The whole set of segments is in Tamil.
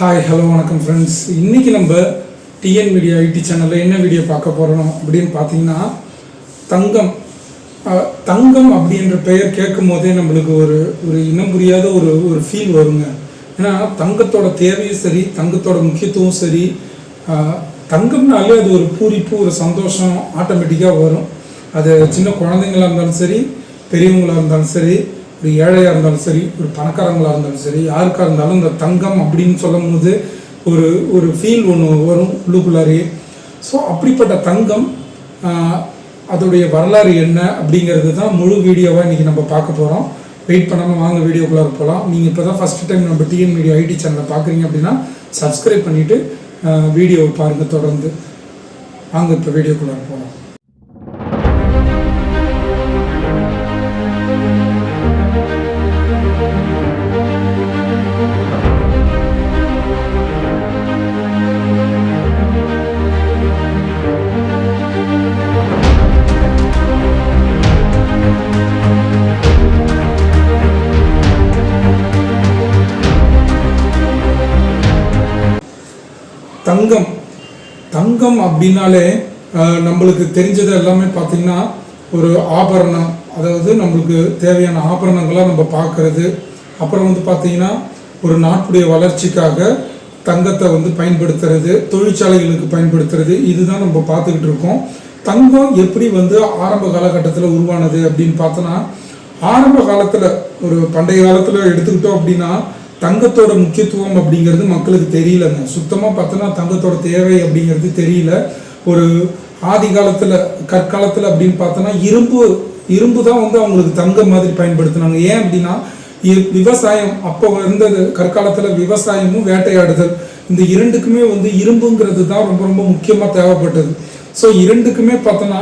ஹாய் ஹலோ வணக்கம் ஃப்ரெண்ட்ஸ் இன்றைக்கி நம்ம டிஎன் மீடியா ஐடி சேனலில் என்ன வீடியோ பார்க்க போகிறோம் அப்படின்னு பார்த்தீங்கன்னா தங்கம். தங்கம் அப்படின்ற பெயர் கேட்கும் போதே நம்மளுக்கு ஒரு ஒரு இனம் புரியாத ஒரு ஒரு ஃபீல் வருங்க. ஏன்னா தங்கத்தோட தேவையும் சரி தங்கத்தோட முக்கியத்துவம் சரி தங்கம்னாலே அது ஒரு பூரிப்பு ஒரு சந்தோஷம் ஆட்டோமேட்டிக்காக வரும். அது சின்ன குழந்தைங்களா இருந்தாலும் சரி பெரியவங்களாக இருந்தாலும் சரி ஒரு ஏழையாக இருந்தாலும் சரி ஒரு பணக்காரங்களாக இருந்தாலும் சரி யாருக்காக இருந்தாலும் இந்த தங்கம் அப்படின்னு சொல்லும் போது ஒரு ஒரு ஃபீல் ஒன்று வரும் உள்ளுக்குள்ளாரே ஸோ அப்படிப்பட்ட தங்கம் அதோடைய வரலாறு என்ன அப்படிங்கிறது தான் முழு வீடியோவாக இன்றைக்கி நம்ம பார்க்க போகிறோம் வெயிட் பண்ணாமல் வாங்க வீடியோக்குள்ளார போகலாம் நீங்கள் இப்போ தான் ஃபஸ்ட் டைம் நம்ம டிஎன் மீடியா ஐடி சேனலை பார்க்குறீங்க அப்படின்னா சப்ஸ்கிரைப் பண்ணிவிட்டு வீடியோவை பாருங்கள் தொடர்ந்து. வாங்க இப்போ வீடியோக்குள்ளார போகலாம் தங்கம் அப்படின்னாலே நம்மளுக்கு தெரிஞ்சது எல்லாமே பார்த்திங்கன்னா ஒரு ஆபரணம். அதாவது நம்மளுக்கு தேவையான ஆபரணங்களாக நம்ம பார்க்கறது அப்புறம் வந்து பார்த்திங்கன்னா ஒரு நாட்டுடைய வளர்ச்சிக்காக தங்கத்தை வந்து பயன்படுத்துறது தொழிற்சாலைகளுக்கு பயன்படுத்துறது இதுதான் நம்ம பார்த்துக்கிட்டு இருக்கோம். தங்கம் எப்படி வந்து ஆரம்ப காலகட்டத்தில் உருவானது அப்படின்னு பார்த்தோன்னா ஆரம்ப காலத்தில் ஒரு பண்டைய காலத்தில் எடுத்துக்கிட்டோம் அப்படின்னா தங்கத்தோட முக்கியத்துவம் அப்படிங்கிறது மக்களுக்கு தெரியலங்க. சுத்தமாக பார்த்தோன்னா தங்கத்தோட தேவை அப்படிங்கிறது தெரியல. ஒரு ஆதி காலத்தில் கற்காலத்தில் அப்படின்னு பார்த்தோன்னா இரும்பு இரும்பு தான் வந்து அவங்களுக்கு தங்கம் மாதிரி பயன்படுத்தினாங்க. ஏன் அப்படின்னா இ- விவசாயம் அப்போ இருந்தது கற்காலத்தில் விவசாயமும் வேட்டையாடுதல். இந்த இரண்டுக்குமே வந்து இரும்புங்கிறது தான் ரொம்ப ரொம்ப முக்கியமாக தேவைப்பட்டது. ஸோ இரண்டுக்குமே பார்த்தோன்னா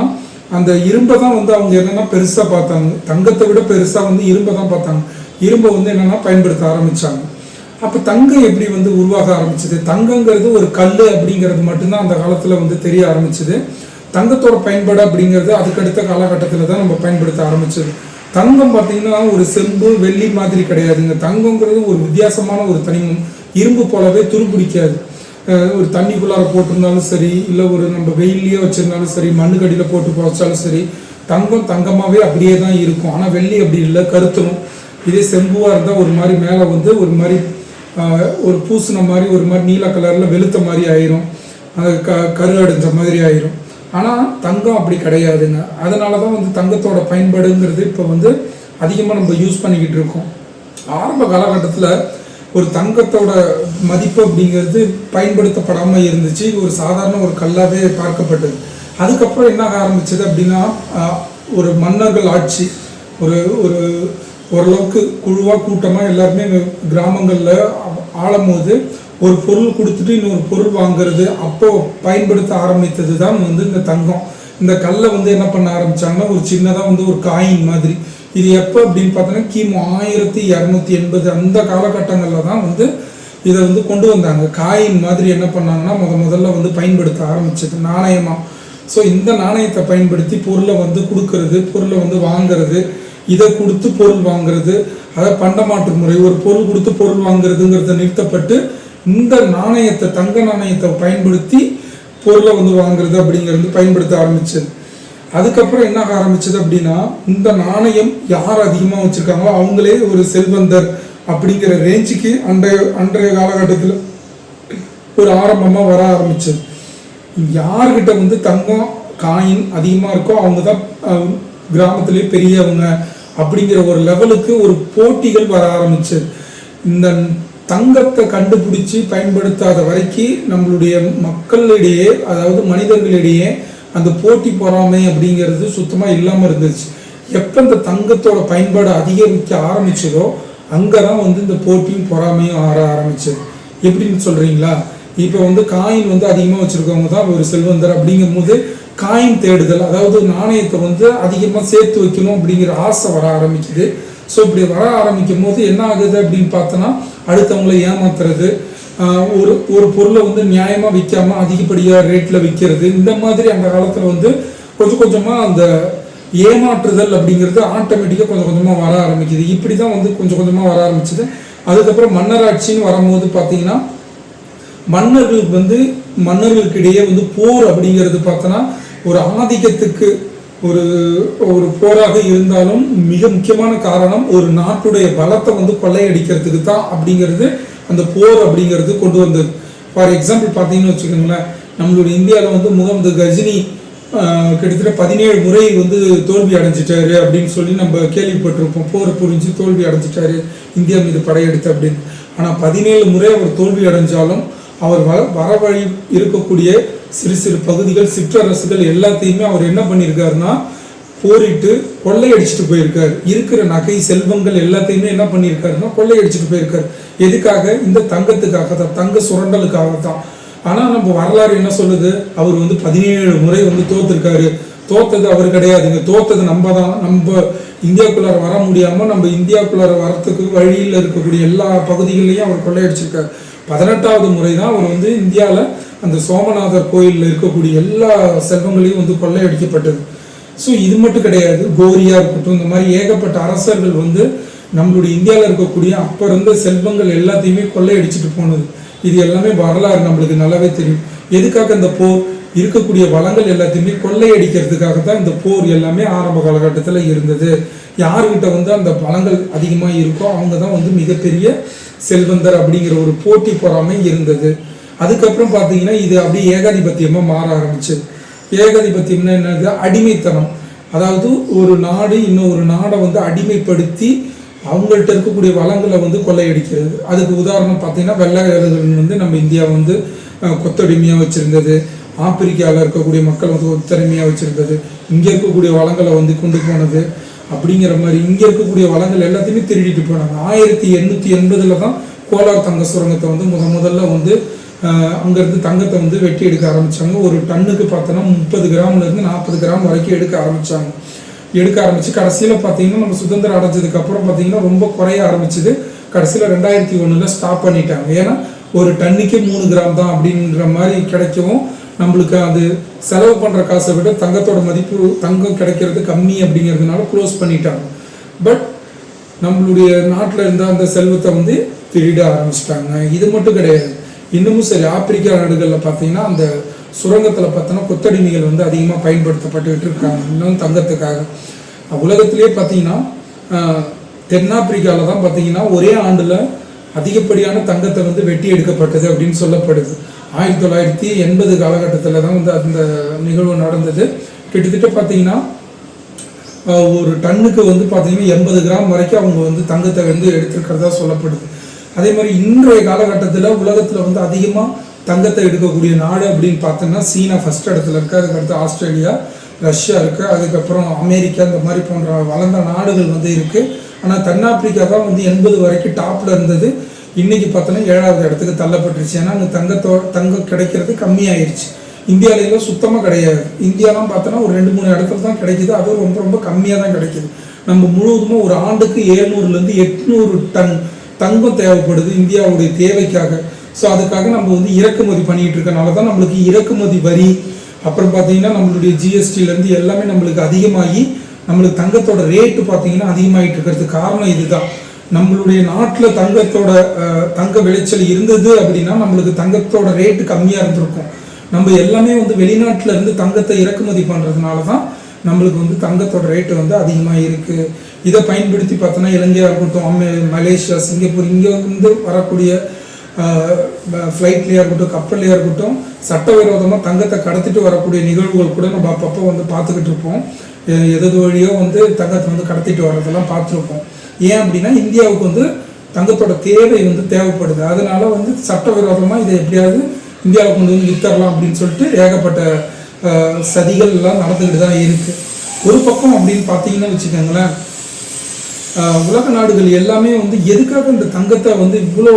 அந்த இரும்பை தான் வந்து அவங்க என்னென்னா பெருசாக பார்த்தாங்க. தங்கத்தை விட பெருசாக வந்து இரும்பை தான் பார்த்தாங்க. இரும்பை வந்து என்னென்னா பயன்படுத்த ஆரம்பித்தாங்க அப்போ தங்கம் எப்படி வந்து உருவாக ஆரம்பிச்சது? தங்கங்கிறது ஒரு கல் அப்படிங்கிறது மட்டும்தான் அந்த காலத்தில் வந்து தெரிய ஆரம்பிச்சது. தங்கத்தோட பயன்பாடு அப்படிங்கிறது அதுக்கடுத்த காலகட்டத்தில் தான் நம்ம பயன்படுத்த ஆரம்பிச்சது. தங்கம் பார்த்தீங்கன்னா ஒரு செம்பு வெள்ளி மாதிரி கிடையாதுங்க. தங்கங்கிறது ஒரு வித்தியாசமான ஒரு தனிமம் இரும்பு போலவே துருப்பிடிக்காது ஒரு தண்ணிக்குள்ளார போட்டிருந்தாலும் சரி இல்லை ஒரு நம்ம வெயிலையே வச்சுருந்தாலும் சரி மண்ணுக்கடியில் போட்டு புதைச்சாலும் சரி தங்கம் தங்கமாகவே அப்படியே தான் இருக்கும். ஆனால் வெள்ளி அப்படி இல்லை கருத்தணும் இதே செம்புவாக இருந்தால் ஒரு மாதிரி மேலே வந்து ஒரு மாதிரி ஒரு பூசின மாதிரி ஒரு மாதிரி நீல கலரில் வெளுத்த மாதிரி ஆயிரும். அது க கரு அடைஞ்ச மாதிரி ஆயிரும். ஆனால் தங்கம் அப்படி கிடையாதுங்க. அதனால தான் வந்து தங்கத்தோட பயன்பாடுங்கிறது இப்போ வந்து அதிகமாக நம்ம யூஸ் பண்ணிக்கிட்டு இருக்கோம். ஆரம்ப காலகட்டத்தில் ஒரு தங்கத்தோட மதிப்பு அப்படிங்கிறது பயன்படுத்தப்படாமல் இருந்துச்சு. ஒரு சாதாரண ஒரு கல்லாவே பார்க்கப்பட்டது. அதுக்கப்புறம் என்ன ஆக ஆரம்பிச்சது அப்படின்னா ஒரு மன்னர்கள் ஆட்சி ஒரு ஒரு ஓரளவுக்கு குழுவாக கூட்டமாக எல்லாருமே கிராமங்களில் ஆளும்போது ஒரு பொருள் கொடுத்துட்டு இன்னொரு பொருள் வாங்குறது அப்போ பயன்படுத்த ஆரம்பித்தது தான் வந்து இந்த தங்கம். இந்த கல்லை வந்து என்ன பண்ண ஆரம்பித்தாங்கன்னா ஒரு சின்னதாக வந்து ஒரு காயின் மாதிரி. இது எப்போ அப்படின்னு பார்த்தோன்னா கிமு ஆயிரத்தி இரநூத்தி எண்பது அந்த காலகட்டங்களில் தான் வந்து இதை வந்து கொண்டு வந்தாங்க. காயின் மாதிரி என்ன பண்ணாங்கன்னா முத முதல்ல வந்து பயன்படுத்த ஆரம்பிச்சது நாணயமாக ஸோ இந்த நாணயத்தை பயன்படுத்தி பொருளை வந்து கொடுக்கறது பொருளை வந்து வாங்குறது இதை கொடுத்து பொருள் வாங்குறது. அதை பண்டமாற்று முறை ஒரு பொருள் கொடுத்து பொருள் வாங்குறதுங்கிறத நிறுத்தப்பட்டு இந்த நாணயத்தை தங்க நாணயத்தை பயன்படுத்தி பொருளை வந்து வாங்குறது அப்படிங்கிறது பயன்படுத்த ஆரம்பிச்சது. அதுக்கப்புறம் என்ன ஆரம்பிச்சது அப்படின்னா இந்த நாணயம் யார் அதிகமாக வச்சுருக்காங்களோ அவங்களே ஒரு செல்வந்தர் அப்படிங்கிற ரேஞ்சுக்கு அன்றைய அன்றைய காலகட்டத்தில் ஒரு ஆரம்பமாக வர ஆரம்பிச்சது. யார்கிட்ட வந்து தங்கம் காயின் அதிகமாக இருக்கோ அவங்க தான் கிராமத்துலேயே கிராமத்திலே பெரியவங்க அப்படிங்கிற ஒரு லெவலுக்கு ஒரு போட்டிகள் வர ஆரம்பிச்சது. இந்த தங்கத்தை கண்டுபிடிச்சி பயன்படுத்தாத வரைக்கும் நம்மளுடைய மக்களிடையே அதாவது மனிதர்களிடையே அந்த போட்டி பொறாமை அப்படிங்கிறது சுத்தமாக இல்லாமல் இருந்துச்சு. எப்போ இந்த தங்கத்தோட பயன்பாடு அதிகரிக்க ஆரம்பிச்சதோ அங்கே தான் வந்து இந்த போட்டியும் பொறாமையும் ஆற ஆரம்பிச்சது. எப்படின்னு சொல்கிறீங்களா இப்போ வந்து காயின் வந்து அதிகமாக வச்சுருக்கவங்க தான் ஒரு செல்வந்தர் அப்படிங்கும்போது காயின் தேடுதல் அதாவது நாணயத்தை வந்து அதிகமாக சேர்த்து வைக்கணும் அப்படிங்கிற ஆசை வர ஆரம்பிக்குது. ஸோ இப்படி வர ஆரம்பிக்கும் போது என்ன ஆகுது அப்படின்னு பார்த்தோன்னா அடுத்தவங்களை ஏமாத்துறது ஒரு ஒரு பொருளை வந்து நியாயமாக விற்காம அதிகப்படியாக ரேட்டில் விற்கிறது இந்த மாதிரி அந்த காலத்தில் வந்து கொஞ்சம் கொஞ்சமாக அந்த ஏமாற்றுதல் அப்படிங்கிறது ஆட்டோமேட்டிக்காக கொஞ்சம் கொஞ்சமாக வர ஆரம்பிக்குது. இப்படி தான் வந்து கொஞ்சம் கொஞ்சமாக வர ஆரம்பிச்சது. அதுக்கப்புறம் மன்னராட்சின்னு வரும்போது பார்த்தீங்கன்னா மன்னர்களுக்கு வந்து மன்னர்களுக்கு இடையே வந்து போர் அப்படிங்கிறது பார்த்தோன்னா ஒரு ஆதிக்கத்துக்கு ஒரு ஒரு போராக இருந்தாலும் மிக முக்கியமான காரணம் ஒரு நாட்டுடைய பலத்தை வந்து கொள்ளையடிக்கிறதுக்கு தான் அப்படிங்கிறது அந்த போர் அப்படிங்கிறது கொண்டு வந்தது. ஃபார் எக்ஸாம்பிள் பார்த்தீங்கன்னு வச்சுக்கோங்களேன் நம்மளுடைய இந்தியாவில் வந்து முகமது கஜினி கிட்டத்தட்ட பதினேழு முறை வந்து தோல்வி அடைஞ்சிட்டாரு அப்படின்னு சொல்லி நம்ம கேள்விப்பட்டிருப்போம். போர் புரிஞ்சு தோல்வி அடைஞ்சிட்டாரு இந்தியா மீது படையெடுத்து அப்படின்னு. ஆனால் பதினேழு முறை அவர் தோல்வி அடைஞ்சாலும் அவர் வர வர வழி இருக்கக்கூடிய சிறு சிறு பகுதிகள் சிற்றரசுகள் எல்லாத்தையுமே அவர் என்ன பண்ணியிருக்காருன்னா போரிட்டு கொள்ளையடிச்சிட்டு போயிருக்கார். இருக்கிற நகை செல்வங்கள் எல்லாத்தையுமே என்ன பண்ணியிருக்காருன்னா கொள்ளையடிச்சிட்டு போயிருக்கார். எதுக்காக? இந்த தங்கத்துக்காக தான் தங்க சுரண்டலுக்காக தான் ஆனால் நம்ம வரலாறு என்ன சொல்லுது? அவர் வந்து பதினேழு முறை வந்து தோத்துருக்காரு. தோத்தது அவர் கிடையாதுங்க. தோத்தது நம்ம தான். நம்ம இந்தியாவுக்குள்ளார வர முடியாமல் நம்ம இந்தியாவுக்குள்ளார வரத்துக்கு வழியில் இருக்கக்கூடிய எல்லா பகுதிகளையும் அவர் கொள்ளையடிச்சிருக்கார். பதினெட்டாவது முறை தான் அவர் வந்து இந்தியாவில் அந்த சோமநாதர் கோயிலில் இருக்கக்கூடிய எல்லா செல்வங்களையும் வந்து கொள்ளையடிக்கப்பட்டது. ஸோ இது மட்டும் கிடையாது. கோரியா இருக்கட்டும் இந்த மாதிரி ஏகப்பட்ட அரசர்கள் வந்து நம்மளுடைய இந்தியாவில் இருக்கக்கூடிய அப்போ இருந்த செல்வங்கள் எல்லாத்தையுமே கொள்ளையடிச்சிட்டு போனது. இது எல்லாமே வரலாறு நம்மளுக்கு நல்லாவே தெரியும். எதுக்காக இந்த போர்? இருக்கக்கூடிய வளங்கள் எல்லாத்தையுமே கொள்ளையடிக்கிறதுக்காக தான் இந்த போர் எல்லாமே ஆரம்ப காலகட்டத்தில் இருந்தது. யார்கிட்ட வந்து அந்த வளங்கள் அதிகமாக இருக்கோ அவங்க தான் வந்து மிகப்பெரிய செல்வந்தர் அப்படிங்கிற ஒரு போட்டி பொறாமை இருந்தது. அதுக்கப்புறம் பார்த்தீங்கன்னா இது அப்படியே ஏகாதிபத்தியமாக மாற ஆரம்பிச்சது ஏகாதிபத்தியம்னா என்னது? அடிமைத்தனம். அதாவது ஒரு நாடு இன்னும் ஒரு நாடை வந்து அடிமைப்படுத்தி அவங்கள்ட்ட இருக்கக்கூடிய வளங்களை வந்து கொள்ளையடிக்கிறது. அதுக்கு உதாரணம் பார்த்தீங்கன்னா வெள்ளையர்கள் வந்து நம்ம இந்தியா வந்து கொத்தடிமையாக வச்சுருந்தது. ஆப்பிரிக்காவில் இருக்கக்கூடிய மக்கள் வந்து ஒத்தடிமையாக வச்சுருந்தது. இங்கே இருக்கக்கூடிய வளங்களை வந்து கொண்டு போனது. அப்படிங்கிற மாதிரி இங்கே இருக்கக்கூடிய வளங்கள் எல்லாத்தையுமே திருடிட்டு போனாங்க. ஆயிரத்தி எண்ணூற்றி எண்பதில் தான் கோலார் தங்க சுரங்கத்தை வந்து முத முதல்ல வந்து அங்கேருந்து தங்கத்தை வந்து வெட்டி எடுக்க ஆரம்பித்தாங்க ஒரு டன்னுக்கு பார்த்தோன்னா முப்பது கிராம்லேருந்து நாற்பது கிராம் வரைக்கும் எடுக்க ஆரம்பித்தாங்க எடுக்க ஆரம்பித்து கடைசியில் பார்த்தீங்கன்னா நம்ம சுதந்திரம் அடைஞ்சதுக்கு அப்புறம் பார்த்தீங்கன்னா ரொம்ப குறைய ஆரம்பிச்சது. கடைசியில் ரெண்டாயிரத்தி ஒன்றில் ஸ்டாப் பண்ணிட்டாங்க. ஏன்னா ஒரு டன்னுக்கே மூணு கிராம் தான் அப்படின்ற மாதிரி கிடைக்கவும் நம்மளுக்கு அது செலவு பண்ணுற காசை விட தங்கத்தோட மதிப்பு தங்கம் கிடைக்கிறது கம்மி அப்படிங்கிறதுனால க்ளோஸ் பண்ணிட்டாங்க. பட் நம்மளுடைய நாட்டில் இருந்த அந்த செல்வத்தை வந்து திருட ஆரம்பிச்சிட்டாங்க. இது மட்டும் கிடையாது. இன்னமும் சரி ஆப்பிரிக்கா நாடுகளில் பார்த்தீங்கன்னா அந்த சுரங்கத்தில் பார்த்தோன்னா கொத்தடிமைகள் வந்து அதிகமாக பயன்படுத்தப்பட்டுக்கிட்டு இருக்காங்க. இன்னும் தங்கத்துக்காக. உலகத்திலே பார்த்தீங்கன்னா தென்னாப்பிரிக்காவில் தான் பார்த்தீங்கன்னா ஒரே ஆண்டில் அதிகப்படியான தங்கத்தை வந்து வெட்டி எடுக்கப்பட்டது அப்படின்னு சொல்லப்படுது. ஆயிரத்தி தொள்ளாயிரத்தி எண்பது காலகட்டத்தில் தான் வந்து அந்த நிகழ்வு நடந்தது. கிட்டத்தட்ட பார்த்தீங்கன்னா ஒரு டன்னுக்கு வந்து பார்த்தீங்கன்னா எண்பது கிராம் வரைக்கும் அவங்க வந்து தங்கத்தை வந்து எடுத்திருக்கிறதா சொல்லப்படுது. அதே மாதிரி இன்றைய காலகட்டத்தில் உலகத்தில் வந்து அதிகமாக தங்கத்தை எடுக்கக்கூடிய நாடு அப்படின்னு பார்த்தோம்னா சீனா ஃபர்ஸ்ட் இடத்துல இருக்குது அதுக்கு அடுத்து ஆஸ்திரேலியா ரஷ்யா இருக்குது அதுக்கப்புறம் அமெரிக்கா இந்த மாதிரி போன்ற வளர்ந்த நாடுகள் வந்து இருக்குது ஆனால் தென்னாப்பிரிக்கா தான் வந்து எண்பது வரைக்கும் டாப்பில் இருந்தது. இன்றைக்கி பார்த்தோன்னா ஏழாவது இடத்துக்கு தள்ளப்பட்டுருச்சு. ஏன்னா அங்கே தங்கத்தோ தங்கம் கிடைக்கிறது கம்மியாயிருச்சு. இந்தியாவில சுத்தமாக கிடையாது. இந்தியாலாம் பார்த்தோன்னா ஒரு ரெண்டு மூணு இடத்துல தான் கிடைக்குது. அதுவும் ரொம்ப ரொம்ப கம்மியாக தான் கிடைக்குது. நம்ம முழுவதுமாக ஒரு ஆண்டுக்கு ஏழ்நூறுலேருந்து எட்நூறு டன் தங்கம் தேவைப்படுது இந்தியாவுடைய தேவைக்காக. ஸோ அதுக்காக நம்ம வந்து இறக்குமதி பண்ணிட்டு இருக்கனால தான் நம்மளுக்கு இறக்குமதி வரி அப்புறம் பார்த்தீங்கன்னா நம்மளுடைய ஜிஎஸ்டிலேருந்து எல்லாமே நம்மளுக்கு அதிகமாகி நம்மளுக்கு தங்கத்தோட ரேட்டு பார்த்தீங்கன்னா அதிகமாகிட்டு இருக்கிறதுக்கு காரணம் இதுதான். நம்மளுடைய நாட்டில் தங்கத்தோட தங்க விளைச்சல் இருந்தது அப்படின்னா நம்மளுக்கு தங்கத்தோட ரேட்டு கம்மியாக இருந்திருக்கும். நம்ம எல்லாமே வந்து வெளிநாட்டுல இருந்து தங்கத்தை இறக்குமதி பண்ணுறதுனால தான் நம்மளுக்கு வந்து தங்கத்தோட ரேட்டு வந்து அதிகமாக இருக்குது இதை பயன்படுத்தி பார்த்தோன்னா இலங்கையாக இருக்கட்டும் மலேசியா சிங்கப்பூர் இங்கே வந்து வரக்கூடிய ஃப்ளைட்லேயே இருக்கட்டும் கப்பல்லையாக இருக்கட்டும் சட்டவிரோதமாக தங்கத்தை கடத்திட்டு வரக்கூடிய நிகழ்வுகள் கூட நம்ம அப்பப்போ வந்து பார்த்துக்கிட்டு இருப்போம். எது வழியோ வந்து தங்கத்தை வந்து கடத்திட்டு வர்றதெல்லாம் பார்த்துருப்போம். ஏன் அப்படின்னா இந்தியாவுக்கு வந்து தங்கத்தோட தேவை வந்து தேவைப்படுது. அதனால வந்து சட்டவிரோதமாக இதை எப்படியாவது இந்தியாவுக்கு கொண்டு வந்து வித்தரலாம் அப்படின்னு சொல்லிட்டு ஏகப்பட்ட சதிகள் எல்லாம் நடந்துக்கிட்டு தான் இருக்குது ஒரு பக்கம் அப்படின்னு பார்த்தீங்கன்னா வச்சுக்கோங்களேன் உலக நாடுகள் எல்லாமே வந்து எதுக்காக இந்த தங்கத்தை வந்து இவ்வளோ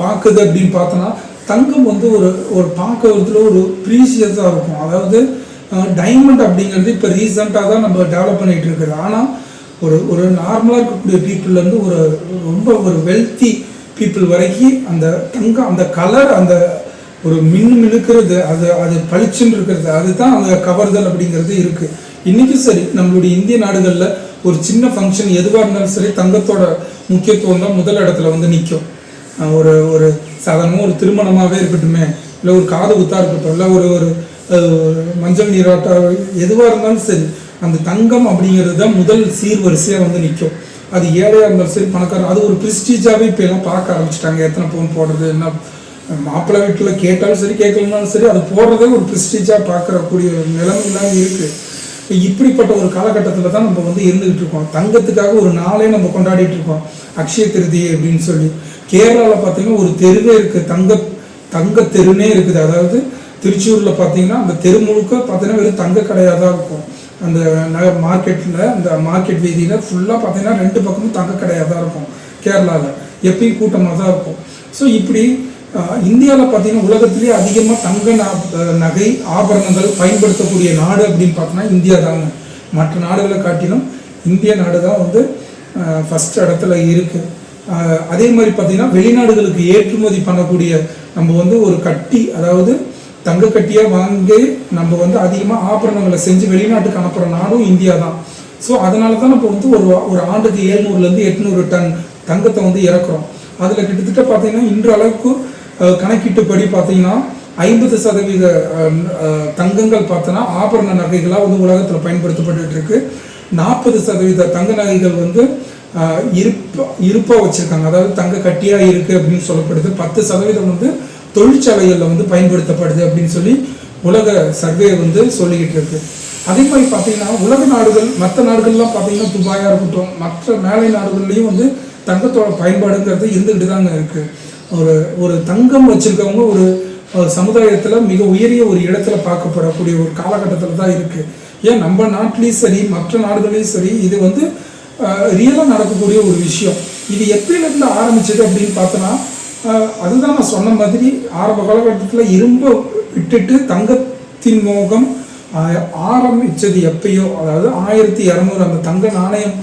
பார்க்குது அப்படின்னு பார்த்தோன்னா தங்கம் வந்து ஒரு ஒரு பார்க்கறதுல ஒரு ப்ரீசியஸாக இருக்கும். அதாவது டைமண்ட் அப்படிங்கிறது இப்போ ரீசெண்டாக தான் நம்ம டெவலப் பண்ணிகிட்டு இருக்குது. ஆனால் ஒரு ஒரு நார்மலாக இருக்கக்கூடிய பீப்புள்லேருந்து ஒரு ரொம்ப ஒரு வெல்த்தி பீப்புள் வரைக்கும் அந்த தங்கம் அந்த கலர் அந்த ஒரு மின்னு மினுக்கிறது அது அது பளிச்சுன்னு இருக்கிறது அதுதான் அந்த கவர்தல் அப்படிங்கிறது இருக்குது இன்னைக்கும் சரி நம்மளுடைய இந்திய நாடுகளில் ஒரு சின்ன ஃபங்க்ஷன் எதுவாக இருந்தாலும் சரி தங்கத்தோட முக்கியத்துவம் தான் முதல் இடத்துல வந்து நிற்கும் ஒரு ஒரு சாதாரணமாக ஒரு திருமணமாகவே இருக்கட்டுமே இல்லை ஒரு காது குத்தாக இருக்கட்டும் இல்லை ஒரு ஒரு மஞ்சள் நீராட்டம் எதுவாக இருந்தாலும் சரி அந்த தங்கம் அப்படிங்கிறது தான் முதல் சீர்வரிசையாக வந்து நிற்கும் அது ஏழையாக இருந்தாலும் சரி பணக்காரன் அது ஒரு ப்ரிஸ்டீஜாகவே இப்போ எல்லாம் பார்க்க ஆரம்பிச்சிட்டாங்க. எத்தனை பவுன் போடுறது என்ன மாப்பிள்ளை வீட்டில் கேட்டாலும் சரி கேட்கலனாலும் சரி அது போடுறதே ஒரு ப்ரிஸ்டீஜாக பார்க்கறக்கூடிய நிலைமை தான் இருக்குது இப்படிப்பட்ட ஒரு காலகட்டத்தில் தான் நம்ம வந்து இருந்துகிட்டு இருக்கோம். தங்கத்துக்காக ஒரு நாளே நம்ம கொண்டாடிட்டு இருக்கோம். அக்ஷய திருதி அப்படின்னு சொல்லி. கேரளாவில் பார்த்தீங்கன்னா ஒரு தெருவே இருக்குது தங்க தங்க தெருனே இருக்குது. அதாவது திருச்சூரில் பார்த்தீங்கன்னா அந்த தெரு முழுக்க பார்த்தீங்கன்னா வெறும் தங்க கடையாக தான் இருக்கும். அந்த நகர் மார்க்கெட்டில் அந்த மார்க்கெட் வீதியில் ஃபுல்லாக பார்த்தீங்கன்னா ரெண்டு பக்கமும் தங்க கடையாக தான் இருக்கும். கேரளாவில் எப்பயும் கூட்டமாக தான் இருக்கும். ஸோ இப்படி இந்தியாவில் பார்த்தீங்கன்னா உலகத்திலேயே அதிகமாக தங்க நா- நகை ஆபரணங்கள் பயன்படுத்தக்கூடிய நாடு அப்படின்னு பார்த்தோன்னா இந்தியா தாங்க. மற்ற நாடுகளை காட்டிலும் இந்திய நாடு தான் வந்து ஃபஸ்ட் இடத்துல இருக்குது அதே மாதிரி பார்த்தீங்கன்னா வெளிநாடுகளுக்கு ஏற்றுமதி பண்ணக்கூடிய நம்ம வந்து ஒரு கட்டி அதாவது தங்க கட்டியாக வாங்கி நம்ம வந்து அதிகமாக ஆபரணங்களை செஞ்சு வெளிநாட்டுக்கு அனுப்புகிற நாடும் இந்தியா தான். ஸோ அதனால தான் நம்ம வந்து ஒரு ஒரு ஆண்டுக்கு ஏழ்நூறுலேருந்து எட்நூறு டன் தங்கத்தை வந்து இறக்குறோம். அதில் கிட்டத்தட்ட பார்த்தீங்கன்னா இன்று அளவுக்கு கணக்கீட்டுப்படி பார்த்தீங்கன்னா ஐம்பது சதவீத தங்கங்கள் பார்த்தோன்னா ஆபரண நகைகளாக வந்து உலகத்தில் பயன்படுத்தப்பட்டு இருக்கு. நாற்பது சதவீத தங்க நகைகள் வந்து அஹ், இருப்ப இருப்பாக வச்சுருக்காங்க. அதாவது தங்க கட்டியாக இருக்குது அப்படின்னு சொல்லப்படுது. பத்து சதவீதம் வந்து தொழிற்சாலைகளில் வந்து பயன்படுத்தப்படுது அப்படின்னு சொல்லி உலக சர்வே வந்து சொல்லிக்கிட்டு இருக்கு. அதே மாதிரி பார்த்தீங்கன்னா உலக நாடுகள் மற்ற நாடுகள்லாம் பார்த்தீங்கன்னா துபாயாக இருக்கட்டும் மற்ற மேலை நாடுகள்லேயும் வந்து தங்கத்தோட பயன்பாடுங்கிறது இருந்துக்கிட்டு தாங்க இருக்குது ஒரு ஒரு தங்கம் வச்சுருக்கவங்க ஒரு சமுதாயத்தில் மிக உயரிய ஒரு இடத்துல பார்க்கப்படக்கூடிய ஒரு காலகட்டத்தில் தான் இருக்குது ஏன்? நம்ம நாட்டிலையும் சரி மற்ற நாடுகளையும் சரி இது வந்து ரியலாக நடக்கக்கூடிய ஒரு விஷயம். இது எப்பயிலேருந்து ஆரம்பிச்சது அப்படின்னு பார்த்தோன்னா அதுதான் நான் சொன்ன மாதிரி ஆரம்ப காலகட்டத்தில் இரும்பை விட்டுட்டு தங்கத்தின் மோகம் ஆரம்பித்தது எப்பயோ அதாவது ஆயிரத்தி இரநூறு அந்த தங்க நாணயம்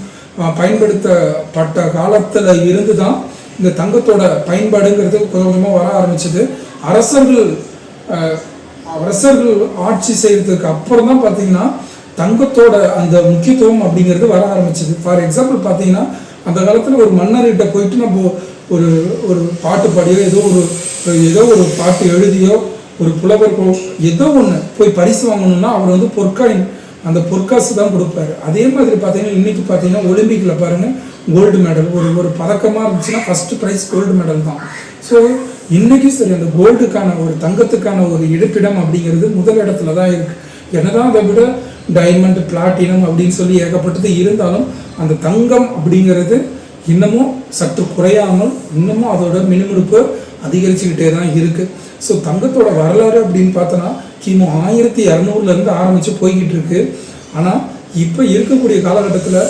பயன்படுத்தப்பட்ட காலத்தில் இருந்து தான் இந்த தங்கத்தோட பயன்பாடுங்கிறது கொஞ்சம் கொஞ்சமாக வர ஆரம்பிச்சது. அரசர்கள் அரசர்கள் ஆட்சி செய்கிறதுக்கு அப்புறம் தான் பார்த்தீங்கன்னா தங்கத்தோட அந்த முக்கியத்துவம் அப்படிங்கிறது வர ஆரம்பிச்சது. ஃபார் எக்ஸாம்பிள் பார்த்தீங்கன்னா அந்த காலத்தில் ஒரு மன்னர்கிட்ட போயிட்டு நம்ம ஒரு ஒரு பாட்டு பாடியோ ஏதோ ஒரு ஏதோ ஒரு பாட்டு எழுதியோ ஒரு புலவர்களோ ஏதோ ஒன்று போய் பரிசு வாங்கணும்னா அவர் வந்து பொற்காயின் அந்த பொற்காசு தான் கொடுப்பாரு. அதே மாதிரி பார்த்தீங்கன்னா இன்னைக்கு பார்த்தீங்கன்னா ஒலிம்பிக்கில் பாருங்கள் கோல்டு மெடல் ஒரு ஒரு பதக்கமாக இருந்துச்சுன்னா ஃபர்ஸ்ட் ப்ரைஸ் கோல்டு மெடல் தான். ஸோ இன்றைக்கும் சரி அந்த கோல்டுக்கான ஒரு தங்கத்துக்கான ஒரு இருப்பிடம் அப்படிங்கிறது முதல் இடத்துல தான் இருக்குது என்னதான் அதை விட டைமண்ட் பிளாட்டினம் அப்படின்னு சொல்லி ஏகப்பட்டது இருந்தாலும் அந்த தங்கம் அப்படிங்கிறது இன்னமும் சற்று குறையாமல் இன்னமும் அதோட மினுமினுப்பு அதிகரிச்சுக்கிட்டே தான் இருக்கு. ஸோ தங்கத்தோட வரலாறு அப்படின்னு பார்த்தோன்னா கிமு ஆயிரத்தி இரநூறுலேருந்து ஆரம்பித்து போய்கிட்டு இருக்கு. ஆனால் இப்போ இருக்கக்கூடிய காலகட்டத்தில்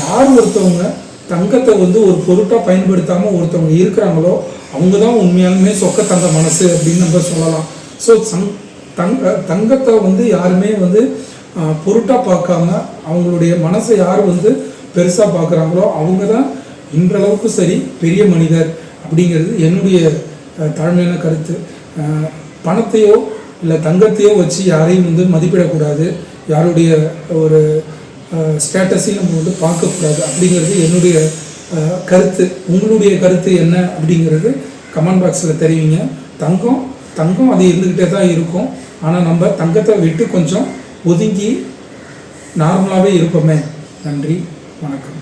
யார் ஒருத்தவங்க தங்கத்தை வந்து ஒரு பொருட்டாக பயன்படுத்தாமல் ஒருத்தவங்க இருக்கிறாங்களோ அவங்க தான் உண்மையாலுமே சொக்க தங்க மனசு அப்படின்னு நம்ம சொல்லலாம். ஸோ சங் தங்க தங்கத்தை வந்து யாருமே வந்து பொருட்டாக பார்க்காம அவங்களுடைய மனசை யார் வந்து பெருசாக பார்க்குறாங்களோ அவங்க தான் இன்றளவுக்கு சரி பெரிய மனிதர் அப்படிங்கிறது என்னுடைய தாழ்மையான கருத்து. பணத்தையோ இல்லை தங்கத்தையோ வச்சு யாரையும் வந்து மதிப்பிடக்கூடாது. யாருடைய ஒரு ஸ்டேட்டஸையும் நம்ம வந்து பார்க்கக்கூடாது. அப்படிங்கிறது என்னுடைய கருத்து. உங்களுடைய கருத்து என்ன அப்படிங்கிறது கமெண்ட் பாக்ஸில் தெரிவிங்க. தங்கம் தங்கம் அது இருந்துக்கிட்டே தான் இருக்கும். ஆனால் நம்ம தங்கத்தை விட்டு கொஞ்சம் ஒதுங்கி நார்மலாகவே இருப்போமே. நன்றி வணக்கம்.